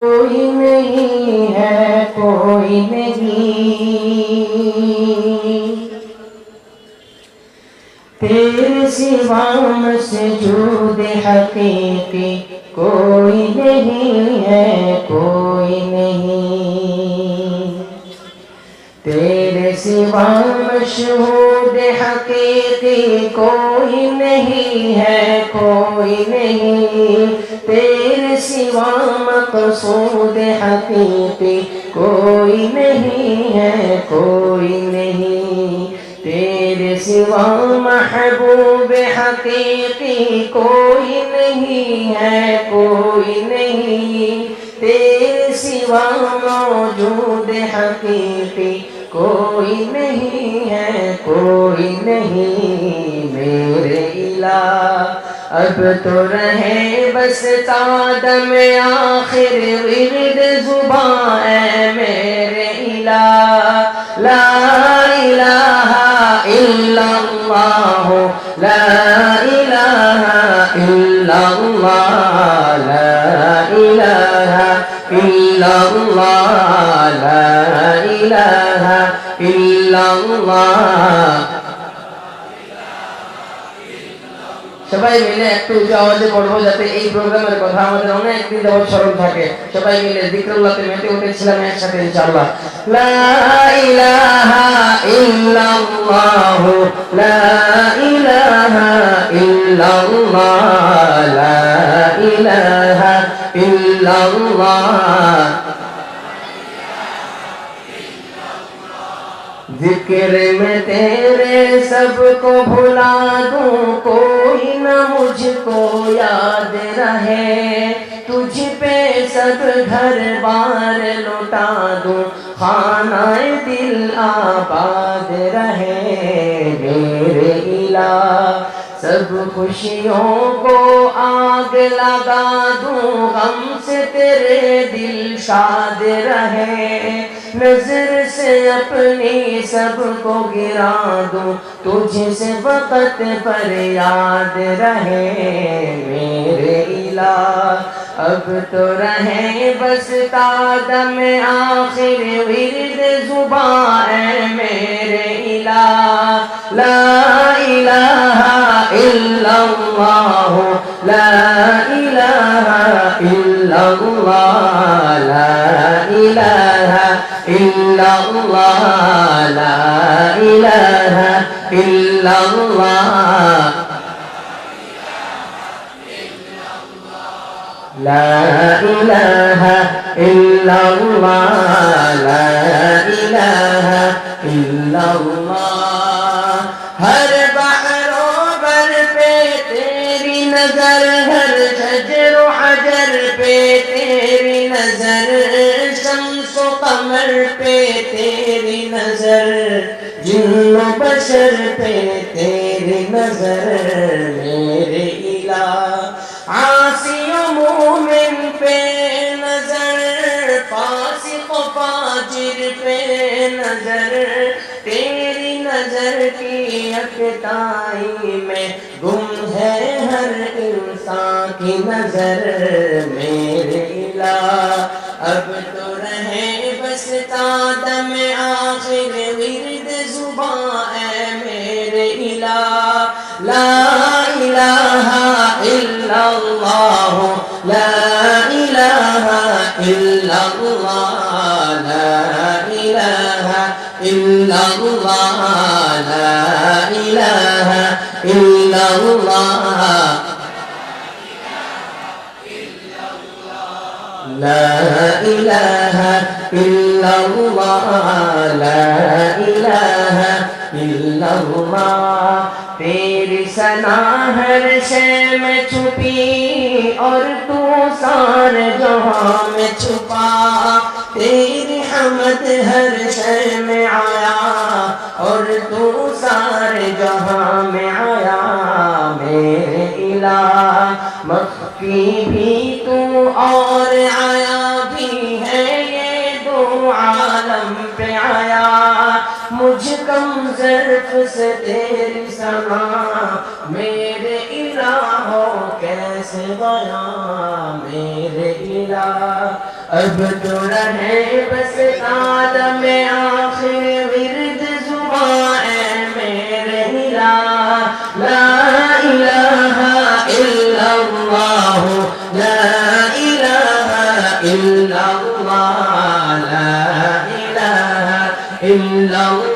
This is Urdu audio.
کوئی نہیں ہے، کوئی نہیں۔ تیرے سوا مسجود حقیقی کوئی نہیں ہے، کوئی نہیں۔ تیرے سوا مشہود حقیقی کوئی نہیں ہے، کوئی نہیں۔ تیرے سوا مقصود حقیقی کوئی نہیں ہے، کوئی نہیں۔ تیرے سوا محبوب حقیقی کوئی نہیں ہے، کوئی نہیں۔ تیرے سوا موجود حقیقی کوئی نہیں ہے، کوئی نہیں۔ اب تو رہے بس تادم آخر ورد زبان ہے میرے الہ لا الہ الا اللہ لا الہ الا اللہ لا الہ الا اللہ لا الہ الا اللہ সবাই মিলে একটু উঁচু আওয়াজে পড়বো যাতে এই প্রোগ্রামের কথা আমাদের অনেক দিন যাবত স্মরণ থাকে সবাই মিলে জিক্রুল্লাহতে মেতে উঠেছিলাম একসাথে ইনশাআল্লাহ লা ইলাহা ইল্লাল্লাহ লা ইলাহা ইল্লাল্লাহ লা ইলাহা ইল্লাল্লাহ ذکر میں تیرے سب کو بھلا دوں کوئی نہ مجھ کو یاد رہے، تجھ پہ سب گھر بار لوٹا دوں خانہ دل آباد رہے۔ میرے الہ، سب خوشیوں کو آگ لگا دوں، غم سے تیرے دل شاد رہے۔ نظر سے اپنی سب کو گرا دوں، تجھ سے وقت پر یاد رہے میرے الہ۔ اب تو رہے بس تادم آخر ورد زبان ہے میرے الہ۔ لا الہ الا اللہ، لا الہ الا اللہ، لا الہ إلا اللہ لا الہ إلا اللہ لا إله إلا الله لا إله إلا الله. ہر بحر و بر پہ تیری نظر ہر شجر و حجر پہ تیری نظر. قمر پہ تیری نظر، جن و بشر پہ تیری نظر، میرے الہ عاصی و مومن پہ نظر، فاسق و فاجر پہ نظر، تیری نظر کی اکتائی میں گم ہے ہر انسان کی نظر، میرے الہ، اب تو رہے بس تادم آخر ورد زبان اے میرے الہ لا الہ الا اللہ لا الہ الا اللہ لا الہ الا اللہ لا الہ الا اللہ لا إله إلا الله لا تیری سنا ہر شے میں چھپی اور تو سارے جہاں میں چھپا تیری حمد ہر شے میں آیا اور تو سارے جہاں میں آیا میرے الہ مخفی بھی مجھ کم ظرف سے تیری سما میرے الہ ہو کیسے سے گیا میرے الہ، اب تو رہے بس قادم آخر ورد زبان اے میرے الہ، لا الہ الا اللہ، لا الہ الا اللہ، لا الہ الا اللہ۔